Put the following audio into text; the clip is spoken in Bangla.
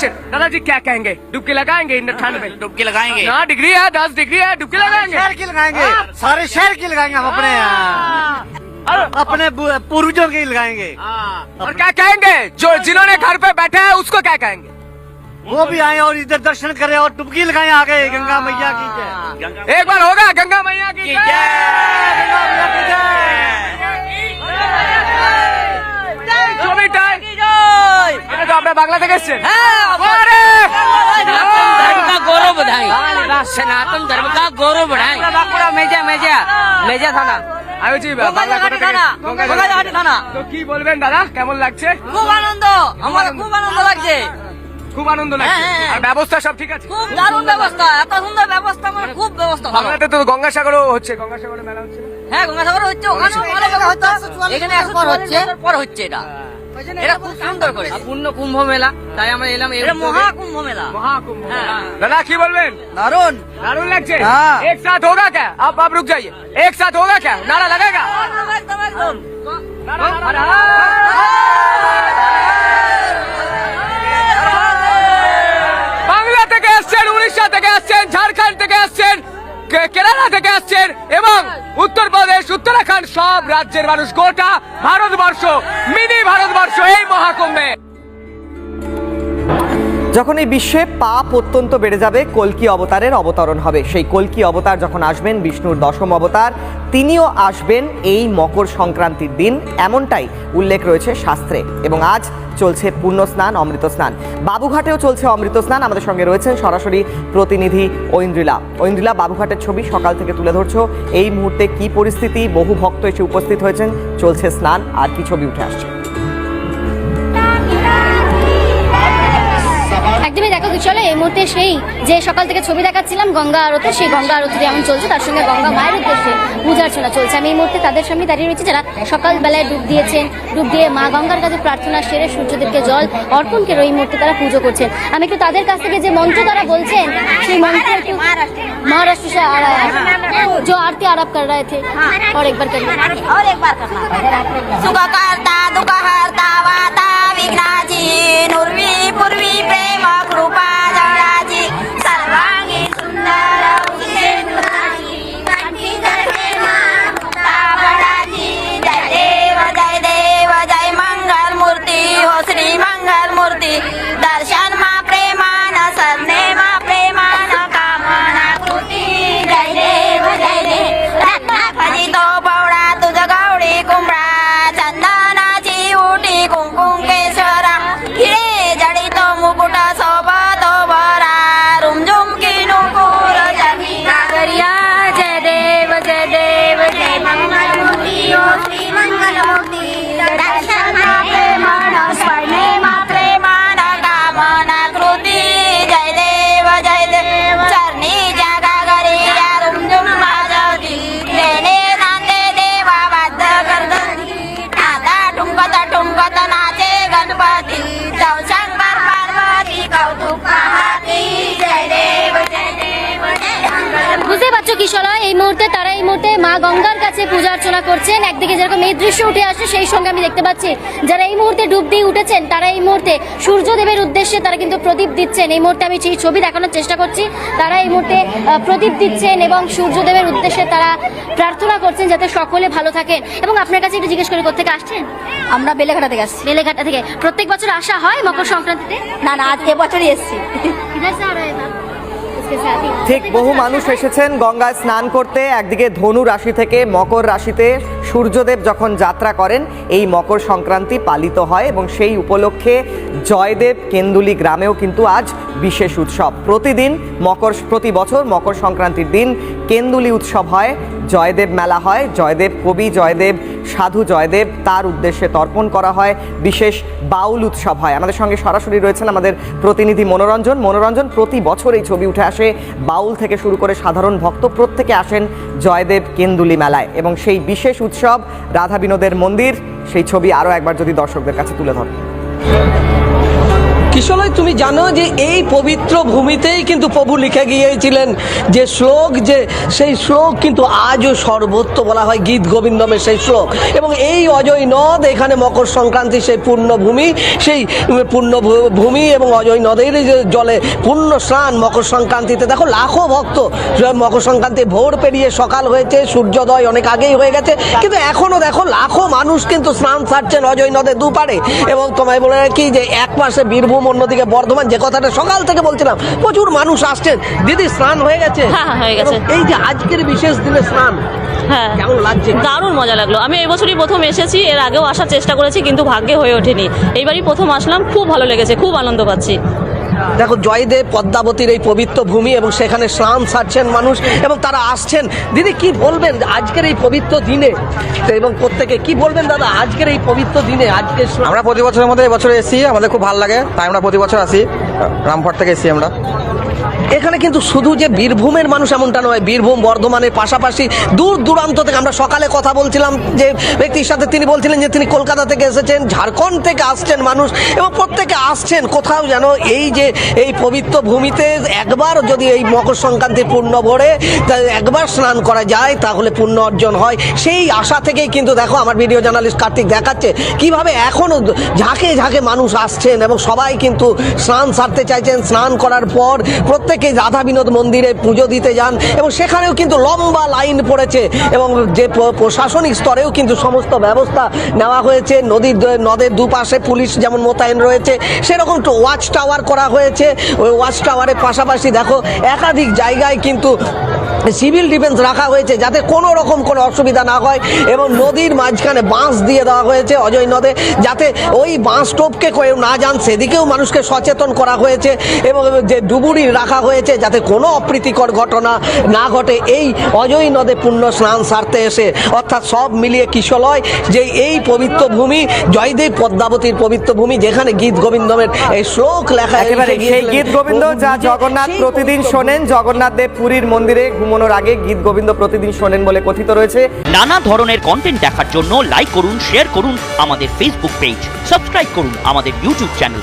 क्वेश्चन दादाजी क्या कहेंगे? डुबकी लगाएँगे इन ठंड में डुबकी लगाएँगे। ना डिग्री है दस डिग्री है डुबकी लगाएँगे। शहर की लगाएँगे। सारे शहर की लगाएँगे हम अपने। यहाँ और, अपने पूर्वजों की लगाएँगे। और क्या कहेंगे? जो जिन्होंने घर पे बैठे हैं उसको क्या कहेंगे? वो भी आए और इधर दर्शन करें और डुबकी लगाए आ गए गंगा मैया की जय। एक बार होगा गंगा मैया की। जय। गंगा मैया की जय। আপনারা বাংলা থেকে? এসছেন খুব আনন্দ। ব্যবস্থা সব ঠিক আছে? খুব ব্যবস্থা। এত সুন্দর ব্যবস্থা খুব ব্যবস্থা বাংলাতে তো গঙ্গাসাগরও হচ্ছে। হ্যাঁ গঙ্গাসাগর হচ্ছে। এখানে হচ্ছে। পর হচ্ছে এটা। এটা খুব সুন্দর করে। পূর্ণ কুম্ভ মেলা তাই আমরা এলাম মহা কুম্ভ মেলা। মহা হ্যাঁ। দাদা কি বলবেন? দারুণ দারুণ লাগছে। হ্যাঁ। এক সাথ কে? আপ আপ রুক যাইয়ে। এক সাথ হোগা কে নারা লাগেগা হ্যাঁ। বাংলা থেকে আসছেন উড়িষ্যা থেকে আসছেন ঝাড়খন্ড থেকে আসছেন কেরালা থেকে আসছেন এবং উত্তর উত্তরাখণ্ড সব রাজ্যের মানুষ গোটা ভারতবর্ষ মিনি ভারতবর্ষ এই মহাকুম্ভে। যখন এই বিশ্বে পাপ অত্যন্ত বেড়ে যাবে, কলকি অবতারের অবতরণ হবে। সেই কলকি অবতার যখন আসবেন, বিষ্ণুর দশম অবতার, তিনিও আসবেন এই মকর সংক্রান্তির দিন। এমনটাই উল্লেখ রয়েছে শাস্ত্রে। এবং আজ চলছে পূর্ণ স্নান অমৃত স্নান বাবুঘাটেও চলছে অমৃত স্নান আমাদের সঙ্গে রয়েছেন সরাসরি প্রতিনিধি ঐন্দ্রিলা। ঐন্দ্রিলা, বাবুঘাটের ছবি সকাল থেকে তুলে ধরছো। এই মুহূর্তে কি পরিস্থিতি? বহু ভক্ত এসে উপস্থিত হয়েছেন। চলছে স্নান। আর কি ছবি উঠে আসছে? একদমই দেখো চলো এই মুহূর্তে সেই যে সকাল থেকে ছবি দেখাচ্ছিলাম গঙ্গা আরতি সেই গঙ্গা আরতি যেমন চলছে তার সঙ্গে গঙ্গা মায়ের উদ্দেশ্যে পূজা অর্চনা চলছে আমি এই মুহূর্তে তাদের সামনে দাঁড়িয়ে রয়েছি যারা সকালবেলায় ডুব দিয়েছেন ডুব দিয়ে মা গঙ্গার কাছে প্রার্থনা সেরে সূর্যদেবকে জল অর্পণ করে এই মুহূর্তে তারা পুজো করছেন আমি একটু তাদের কাছ থেকে যে মন্ত্র তারা বলছেন সেই মন্ত্র একটু महाराष्ट्र से आ रहा है जो आरती आरप कर रहे थे और एक बार करिए और एक बार करना सुख करता दुःख हरता वाता विघ्नाची नुर्वी पूर्वी प्रेम कृपा এই মুহূর্তে তারা এই মুহূর্তে মা গঙ্গার কাছে পূজা অর্চনা করছেন। একদিকে যেরকম এই দৃশ্য উঠে আসছে সেই সঙ্গে আমি দেখতে পাচ্ছি যারা এই মুহূর্তে ডুব দিয়ে উঠেছেন তারা এই মুহূর্তে সূর্যদেবের উদ্দেশ্যে তারা কিন্তু প্রদীপ দিচ্ছেন। এই মুহূর্তে আমি সেই ছবি দেখানোর চেষ্টা করছি। তারা এই মুহূর্তে প্রদীপ দিচ্ছেন এবং সূর্যদেবের উদ্দেশ্যে তারা প্রার্থনা করছেন যাতে সকলে ভালো থাকেন। এবং আপনার কাছে একটু জিজ্ঞেস করি কোথেকে আসছেন? আমরা বেলেঘাটা থেকে আসছি। বেলেঘাটা থেকে। প্রত্যেক বছর আসা হয় মকর সংক্রান্তিতে? না না আজ এবছরই এসছি। ঠিক বহু মানুষ এসেছেন গঙ্গায় স্নান করতে। একদিকে ধনু রাশি থেকে মকর রাশিতে সূর্যদেব যখন যাত্রা করেন, এই মকর সংক্রান্তি পালিত হয় এবং সেই উপলক্ষে জয়দেব কেন্দুলি গ্রামেও কিন্তু আজ বিশেষ উৎসব। প্রতিদিন মকর, প্রতি বছর মকর সংক্রান্তির দিন কেন্দুলি উৎসব হয়, জয়দেব মেলা হয়, জয়দেব কবি, জয়দেব সাধু, জয়দেব তার উদ্দেশ্যে তর্পণ করা হয়, বিশেষ বাউল উৎসব হয়। আমাদের সঙ্গে সরাসরি রয়েছেন আমাদের প্রতিনিধি মনোরঞ্জন। মনোরঞ্জন, প্রতি বছর এই ছবি উঠে আসে। বাউল থেকে শুরু করে সাধারণ ভক্ত প্রত্যেকে আসেন জয়দেব কেন্দুলি মেলায় এবং সেই বিশেষ উৎসব রাধা বিনোদের মন্দির সেই ছবি আরও একবার যদি দর্শকদের কাছে তুলে ধরেন। কিশলয় তুমি জানো যে এই পবিত্র ভূমিতেই কিন্তু প্রভু লিখে গিয়েছিলেন যে শ্লোক, যে সেই শ্লোক কিন্তু আজও সর্বত্র বলা হয় গীত গোবিন্দমের সেই শ্লোক। এবং এই অজয় নদ এখানে মকর সংক্রান্তি সেই পূর্ণভূমি, সেই পূর্ণ ভূমি এবং অজয় নদের যে জলে পূর্ণ স্নান মকর সংক্রান্তিতে। দেখো, লাখো ভক্ত মকর সংক্রান্তি ভোর পেরিয়ে সকাল হয়েছে, সূর্যোদয় অনেক আগেই হয়ে গেছে। কিন্তু এখনও দেখো, লাখো মানুষ কিন্তু স্নান সারছেন অজয় নদের দুপারে এবং তোমায় বলে রাখি যে এক পাশে বীরভূম অন্যদিকে বর্ধমান যে কথাটা সকাল থেকে বলছিলাম প্রচুর মানুষ আসছেন। দিদি স্নান হয়ে গেছে? হ্যাঁ, হ্যাঁ, হয়ে গেছে। এই যে আজকের বিশেষ দিনে স্নান হ্যাঁ। কেমন লাগছে? দারুণ মজা লাগল। আমি এবছরই প্রথম এসেছি এর আগেও আসার চেষ্টা করেছি কিন্তু ভাগ্যে হয়ে ওঠেনি। এইবারই প্রথম আসলাম খুব ভালো লেগেছে খুব আনন্দ পাচ্ছি। দেখো জয়দেব পদ্মাবতীর এই পবিত্র ভূমি এবং সেখানে স্নান সারছেন মানুষ এবং তারা আসছেন। দিদি, কি বলবেন আজকের এই পবিত্র দিনে? এবং প্রত্যেকে, কি বলবেন দাদা আজকের এই পবিত্র দিনে? আজকে আমরা প্রতি বছরের মধ্যে এবছর এসি, আমাদের খুব ভালো লাগে, তাই আমরা প্রতি বছর আসি রামপুর থেকে এসি আমরা। এখানে কিন্তু শুধু যে বীরভূমের মানুষ এমনটা নয়, বীরভূম বর্ধমানের পাশাপাশি দূর দূরান্ত থেকে আমরা সকালে কথা বলছিলাম, যে ব্যক্তির সাথে তিনি বলছিলেন যে তিনি কলকাতা থেকে এসেছেন, ঝাড়খণ্ড থেকে আসছেন মানুষ, এবং প্রত্যেকে আসছেন। কোথাও যেন এই যে এই পবিত্র ভূমিতে একবার যদি এই মকর সংক্রান্তি পূর্ণ ভরে একবার স্নান করা যায়, তাহলে পুণ্য অর্জন হয়। সেই আশা থেকেই কিন্তু দেখো, আমার ভিডিও জার্নালিস্ট কার্তিক দেখাচ্ছে কীভাবে এখনও ঝাঁকে ঝাঁকে মানুষ আসছেন, এবং সবাই কিন্তু স্নান সারতে চাইছেন। স্নান করার পর প্রত্যেকে রাধা বিনোদ মন্দিরে পুজো দিতে যান এবং সেখানেও কিন্তু লম্বা লাইন পড়েছে এবং যে প্রশাসনিক স্তরেও কিন্তু সমস্ত ব্যবস্থা নেওয়া হয়েছে। নদীর নদের দুপাশে পুলিশ যেমন মোতায়েন রয়েছে, সেরকম ওয়াচ টাওয়ার করা হয়েছে। ওই ওয়াচ টাওয়ারের পাশাপাশি দেখো, একাধিক জায়গায় কিন্তু সিভিল ডিফেন্স রাখা হয়েছে যাতে কোনো রকম কোনো অসুবিধা না হয় এবং নদীর মাঝখানে বাঁশ দিয়ে দেওয়া হয়েছে অজয় নদে যাতে ওই বাঁশ টোপকে কেউ না যান, সেদিকেও মানুষকে সচেতন করা হয়েছে এবং যে ডুবুরি রাখা হয়েছে যাতে কোনো অপ্রীতিকর ঘটনা না ঘটে। এই অজয় নদে পুণ্য স্নান সারতে এসে অর্থাৎ সব মিলিয়ে কিশলয় যে এই পবিত্র ভূমি জয়দেব পদ্মাবতীর পবিত্র ভূমি যেখানে গীত গোবিন্দমের এই শ্লোক লেখা একেবারে সেই গীত গোবিন্দ যা জগন্নাথ প্রতিদিন শোনেন। জগন্নাথ দেব পুরীর মন্দিরে ঘুমানোর আগে গীত গোবিন্দ প্রতিদিন শোনেন বলে কথিত রয়েছে। নানা ধরনের কন্টেন্ট দেখার জন্য লাইক করুন শেয়ার করুন আমাদের ফেসবুক পেজ সাবস্ক্রাইব করুন আমাদের ইউটিউব চ্যানেল